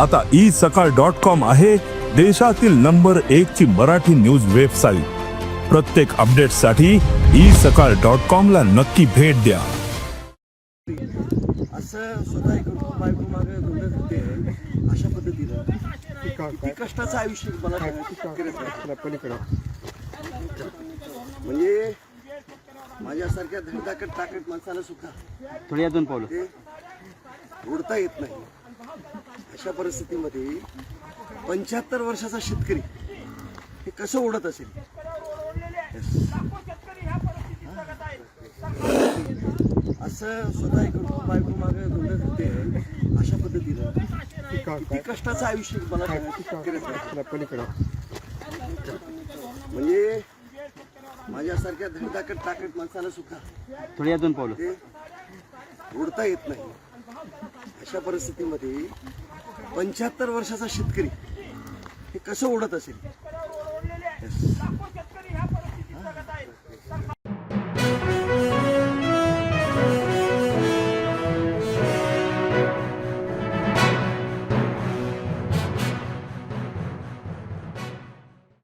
आता ई सकाळ dot com आहे देशातील नंबर एक ची मराठी न्यूज वेबसाईट. प्रत्येक अपडेटसाठी ई सकाळ डॉट कॉम ला नक्की भेट द्या. असं स्वतः एक बायको मागे धुंडत होते अशा पद्धतीनं. किती कष्टाचं आयुष्य मला करत आहे. पलीकडे? म्हणजे माझ्यासारख्या धडधाकट माणसाला सुद्धा थोडी अजून पावलं. ते उडता येत नाही. अशा परिस्थितीमध्ये पंच्याहत्तर वर्षाचा शेतकरी हे कसं उडत असेल? असं स्वतः एक बायको मागे धुंडत होते अशा पद्धतीनं किती कष्टाचं आयुष्य मला म्हणजे माझ्यासारख्या धडधाकट ताकद माणसाला सुद्धा थोडी अजून पावलं. ते उडता येत नाही. अशा परिस्थितीमध्ये पंच्याहत्तर वर्षाचा शेतकरी हे कसं उडत असेल?